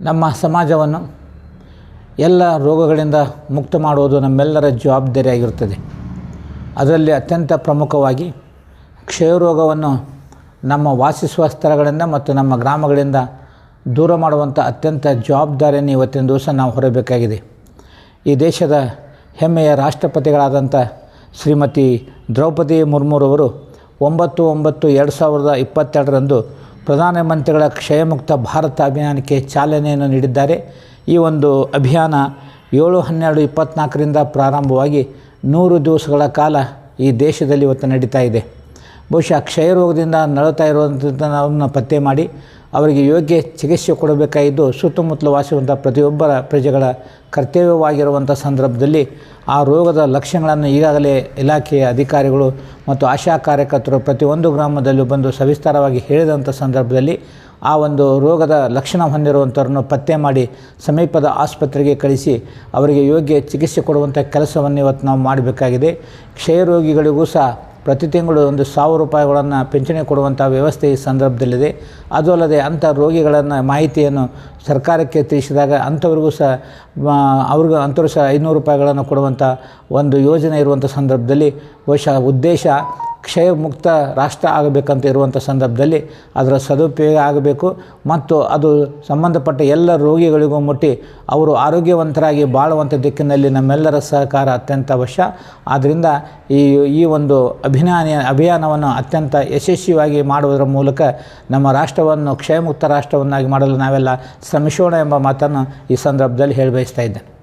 ನಮ್ಮ ಸಮಾಜವನ್ನು ಎಲ್ಲ ರೋಗಗಳಿಂದ ಮುಕ್ತ ಮಾಡುವುದು ನಮ್ಮೆಲ್ಲರ ಜವಾಬ್ದಾರಿಯಾಗಿರುತ್ತದೆ. ಅದರಲ್ಲಿ ಅತ್ಯಂತ ಪ್ರಮುಖವಾಗಿ ಕ್ಷಯರೋಗವನ್ನು ನಮ್ಮ ವಾಸಿಸುವ ಸ್ಥಳಗಳಿಂದ ಮತ್ತು ನಮ್ಮ ಗ್ರಾಮಗಳಿಂದ ದೂರ ಮಾಡುವಂಥ ಅತ್ಯಂತ ಜವಾಬ್ದಾರಿಯನ್ನು ಇವತ್ತಿನ ದಿವಸ ನಾವು ಹೊರಬೇಕಾಗಿದೆ. ಈ ದೇಶದ ಹೆಮ್ಮೆಯ ರಾಷ್ಟ್ರಪತಿಗಳಾದಂಥ ಶ್ರೀಮತಿ ದ್ರೌಪದಿ ಮುರ್ಮುರವರು ಒಂಬತ್ತು ಒಂಬತ್ತು ಎರಡು ಸಾವಿರದ ಇಪ್ಪತ್ತೆರಡರಂದು ಪ್ರಧಾನಮಂತ್ರಿಗಳ ಕ್ಷಯಮುಕ್ತ ಭಾರತ ಅಭಿಯಾನಕ್ಕೆ ಚಾಲನೆಯನ್ನು ನೀಡಿದ್ದಾರೆ. ಈ ಒಂದು ಅಭಿಯಾನ ಏಳು ಹನ್ನೆರಡು ಇಪ್ಪತ್ತ್ನಾಲ್ಕರಿಂದ ಪ್ರಾರಂಭವಾಗಿ ನೂರು ದಿವಸಗಳ ಕಾಲ ಈ ದೇಶದಲ್ಲಿ ಇವತ್ತು ನಡೀತಾ ಇದೆ. ಬಹುಶಃ ಕ್ಷಯರೋಗದಿಂದ ನಡುತ್ತಾ ಇರುವಂಥದ್ದನ್ನು ಪತ್ತೆ ಮಾಡಿ ಅವರಿಗೆ ಯೋಗ್ಯ ಚಿಕಿತ್ಸೆ ಕೊಡಬೇಕಾಗಿದ್ದು ಸುತ್ತಮುತ್ತಲು ವಾಸಿಸುವಂಥ ಪ್ರತಿಯೊಬ್ಬರ ಪ್ರಜೆಗಳ ಕರ್ತವ್ಯವಾಗಿರುವಂಥ ಸಂದರ್ಭದಲ್ಲಿ ಆ ರೋಗದ ಲಕ್ಷಣಗಳನ್ನು ಈಗಾಗಲೇ ಇಲಾಖೆಯ ಅಧಿಕಾರಿಗಳು ಮತ್ತು ಆಶಾ ಕಾರ್ಯಕರ್ತರು ಪ್ರತಿಯೊಂದು ಗ್ರಾಮದಲ್ಲೂ ಬಂದು ಸವಿಸ್ತಾರವಾಗಿ ಹೇಳಿದಂಥ ಸಂದರ್ಭದಲ್ಲಿ ಆ ಒಂದು ರೋಗದ ಲಕ್ಷಣ ಹೊಂದಿರುವಂಥವ್ರನ್ನು ಪತ್ತೆ ಮಾಡಿ ಸಮೀಪದ ಆಸ್ಪತ್ರೆಗೆ ಕಳಿಸಿ ಅವರಿಗೆ ಯೋಗ್ಯ ಚಿಕಿತ್ಸೆ ಕೊಡುವಂಥ ಕೆಲಸವನ್ನು ಇವತ್ತು ನಾವು ಮಾಡಬೇಕಾಗಿದೆ. ಕ್ಷಯರೋಗಿಗಳಿಗೂ ಸಹ ಪ್ರತಿ ತಿಂಗಳು ಒಂದು ಸಾವಿರ ರೂಪಾಯಿಗಳನ್ನು ಪಿಂಚಣಿ ಕೊಡುವಂಥ ವ್ಯವಸ್ಥೆ ಈ ಸಂದರ್ಭದಲ್ಲಿದೆ. ಅದು ಅಲ್ಲದೆ ಅಂಥ ರೋಗಿಗಳನ್ನು ಮಾಹಿತಿಯನ್ನು ಸರ್ಕಾರಕ್ಕೆ ತಿಳಿಸಿದಾಗ ಅಂಥವ್ರಿಗೂ ಸಹ ಅವ್ರಿಗೂ ಅಂಥವ್ರು ಸಹ ಐನೂರು ರೂಪಾಯಿಗಳನ್ನು ಕೊಡುವಂಥ ಒಂದು ಯೋಜನೆ ಇರುವಂಥ ಸಂದರ್ಭದಲ್ಲಿ ಬಹುಶಃ ಉದ್ದೇಶ ಕ್ಷಯ ಮುಕ್ತ ರಾಷ್ಟ್ರ ಆಗಬೇಕಂತ ಇರುವಂಥ ಸಂದರ್ಭದಲ್ಲಿ ಅದರ ಸದುಪಯೋಗ ಆಗಬೇಕು ಮತ್ತು ಅದು ಸಂಬಂಧಪಟ್ಟ ಎಲ್ಲ ರೋಗಿಗಳಿಗೂ ಮುಟ್ಟಿ ಅವರು ಆರೋಗ್ಯವಂತರಾಗಿ ಬಾಳುವಂಥ ದಿಕ್ಕಿನಲ್ಲಿ ನಮ್ಮೆಲ್ಲರ ಸಹಕಾರ ಅತ್ಯಂತ ಅವಶ್ಯ. ಆದ್ದರಿಂದ ಈ ಈ ಒಂದು ಅಭಿಯಾನ ಅಭಿಯಾನವನ್ನು ಅತ್ಯಂತ ಯಶಸ್ವಿಯಾಗಿ ಮಾಡುವುದರ ಮೂಲಕ ನಮ್ಮ ರಾಷ್ಟ್ರವನ್ನು, ಕ್ಷಯಮುಕ್ತ ರಾಷ್ಟ್ರವನ್ನಾಗಿ ಮಾಡಲು ನಾವೆಲ್ಲ ಶ್ರಮಿಸೋಣ ಎಂಬ ಮಾತನ್ನು ಈ ಸಂದರ್ಭದಲ್ಲಿ ಹೇಳಿ ಬಯಸ್ತಾ ಇದ್ದೇನೆ.